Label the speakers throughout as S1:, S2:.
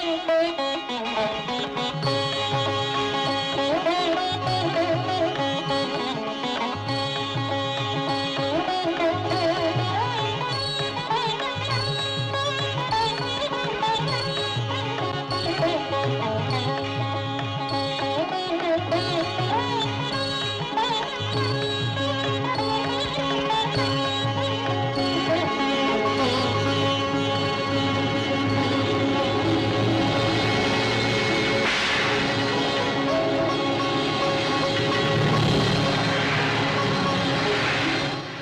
S1: Thank you.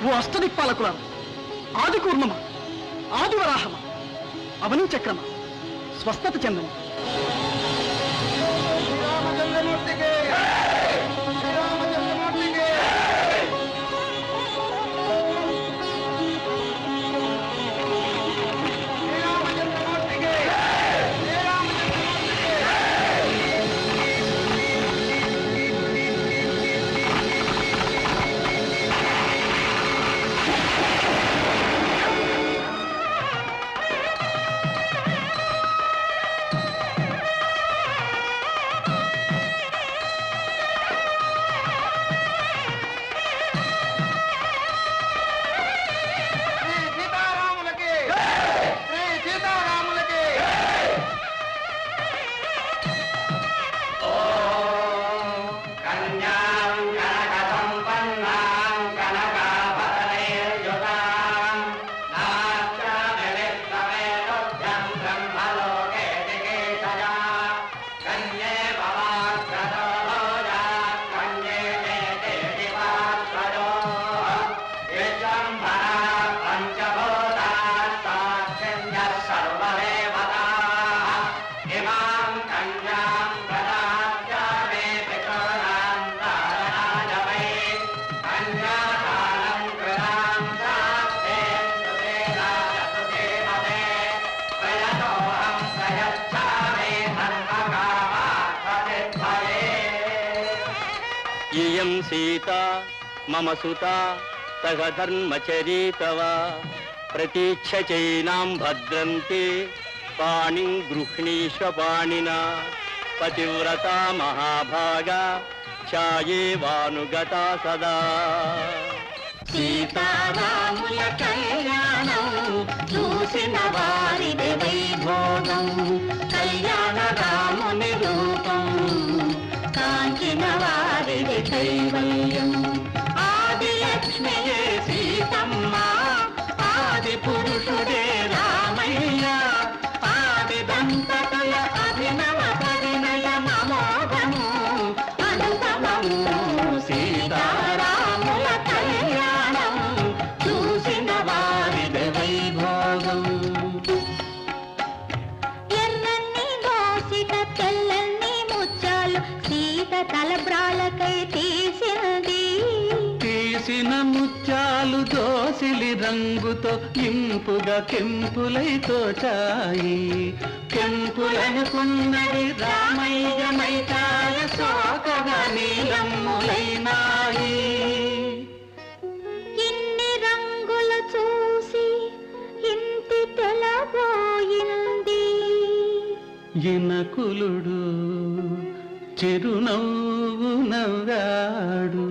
S1: ఓ అష్టదిక్పాలకులారా ఆది కూర్మమ ఆది వరాహమ అవని చక్రమ స్వస్థత చెందని.
S2: సీత మమ సుత సహ ధర్మచరీతవా ప్రతీక్ష చైనాం భద్రంతే పాణిం గృహ్ణీష్వ పాణిన. పతివ్రత మహాభాగ ఛాయే వానుగత సదా.
S3: సీతారాముల కళ్యాణం చూసిన వారి వైభోగం కళ్యాణ రాముని రూపం.
S4: நவாரிகை கைவல்யம் దోసిలి రంగుతో ఇంపుగా కెంపులై తోచాయి. కెంపులనుకున్నది రామయ్యమైతాయ సోకగా నీలమ్ములైనాయి.
S3: ఇన్ని రంగులు చూసి ఇంటి తెలబోయింది.
S4: ఇనకులుడు చిరునవ్వు నవ్వాడు.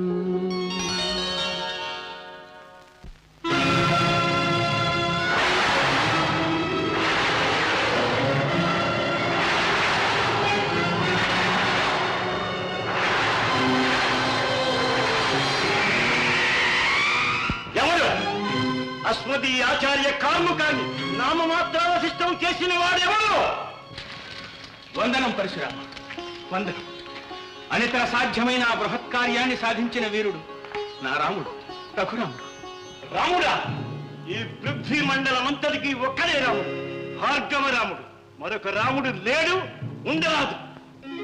S2: అస్మది ఆచార్య కార్ముకాన్ని నామమాత్రావశిష్టం చేసిన వాడెవరు? వందనం పరశురామ. వందనం. అనితర సాధ్యమైన ఆ బృహత్ కార్యాన్ని సాధించిన వీరుడు నా రాముడు రఘురాముడు. రాముడా ఈ పృథ్వీ మండలమంతటికి ఒక్కడే రాముడు భార్గవ రాముడు. మరొక రాముడు లేడు ఉండరాదు.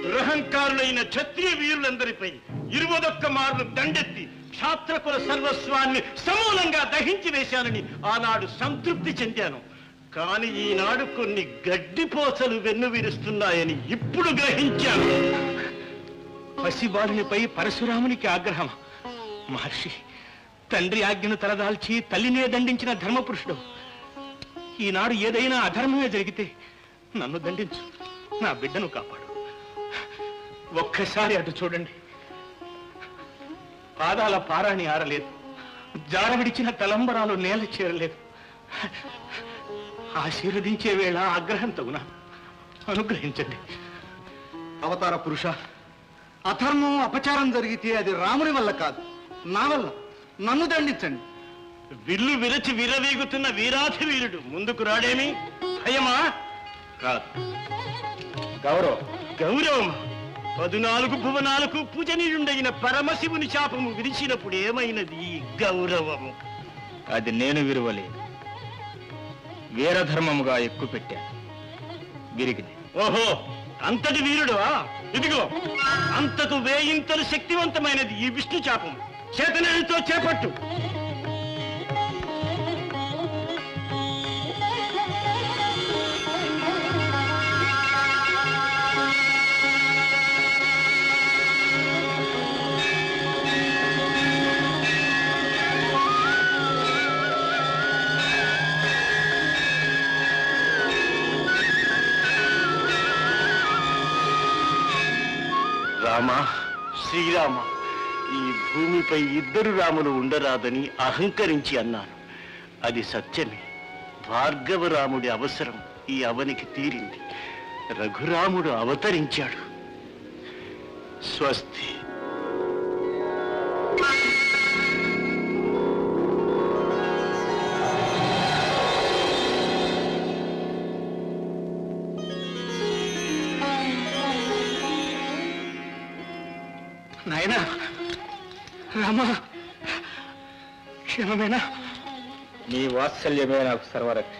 S2: దురహంకారులైన క్షత్రియ వీరులందరిపై ఇరువదొక్క మార్లు దండెత్తి క్షాత్రకుల సర్వస్వాన్ని సమూలంగా దహించి వేశానని ఆనాడు సంతృప్తి చెందాను. కాని ఈనాడు కొన్ని గడ్డిపోసలు వెన్నువిరుస్తున్నాయని ఇప్పుడు గ్రహించాను. పసిబాలునిపై పరశురామునికి ఆగ్రహం. మహర్షి తండ్రి ఆజ్ఞను తలదాల్చి తల్లినే దండించిన ధర్మపురుషుడు. ఈనాడు ఏదైనా అధర్మమే జరిగితే నన్ను దండించు. నా బిడ్డను కాపాడు. ఒక్కసారి అటు చూడండి. పాదాల పారాణి ఆరలేదు. జార విడిచిన తలంబరాలు నేల చేరలేదు. ఆశీర్వదించే వేళ ఆగ్రహం తగున. అనుగ్రహించండి.
S5: అవతార పురుష అధర్మం అపచారం జరిగితే అది రాముని వల్ల కాదు. నా వల్ల. నన్ను దండించండి.
S2: విల్లు విరచి విరవీగుతున్న వీరాధి వీరుడు ముందుకు రాడేమి? భయమా కాదు. గౌరవం. గౌరవం. పదునాలుగు భువనాలకు పూజనీయుండైన పరమశివుని శాపము విరిచినప్పుడు ఏమైనది? గౌరవము.
S6: అది నేను విరువలేదు వీరధర్మముగా ఎక్కువ పెట్టాను విరిగింది
S2: ఓహో అంతటి వీరుడువా? ఇదిగో అంతకు వేయింతలు శక్తివంతమైనది ఈ విష్ణు చాపం చేతనతో చేపట్టు. రామ శ్రీరామ ఈ భూమిపై ఇద్దరు రాములు ఉండరాదని అహంకరించి అన్నాను. అది సత్యమే. భార్గవ రాముడి అవసరం ఈ అవనికి తీరింది. రఘురాముడు అవతరించాడు. స్వస్తి. నాయనా రామా క్షేమమేనా?
S6: నీ వాత్సల్యమే నాకు సర్వరక్ష.